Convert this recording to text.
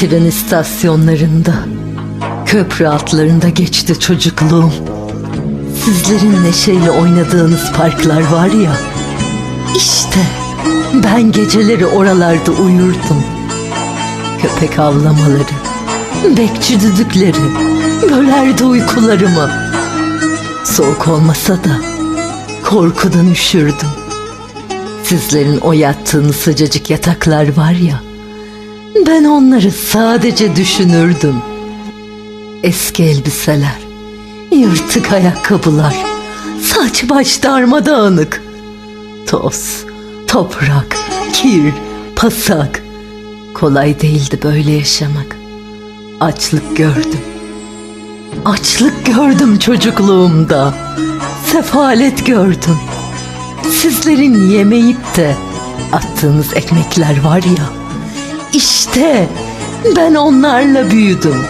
Tren istasyonlarında, köprü altlarında geçti çocukluğum. Sizlerin neşeyle oynadığınız parklar var ya, işte ben geceleri oralarda uyurdum. Köpek avlamaları, bekçi düdükleri bölerdi uykularımı. Soğuk olmasa da korkudan üşürdüm. Sizlerin o yattığınız sıcacık yataklar var ya, ben onları sadece düşünürdüm. Eski elbiseler, yırtık ayakkabılar, saç baş darmadağınık. Toz, toprak, kir, pasak. Kolay değildi böyle yaşamak. Açlık gördüm. Açlık gördüm çocukluğumda. Sefalet gördüm. Sizlerin yemeyip de attığınız ekmekler var ya. İşte ben onlarla büyüdüm.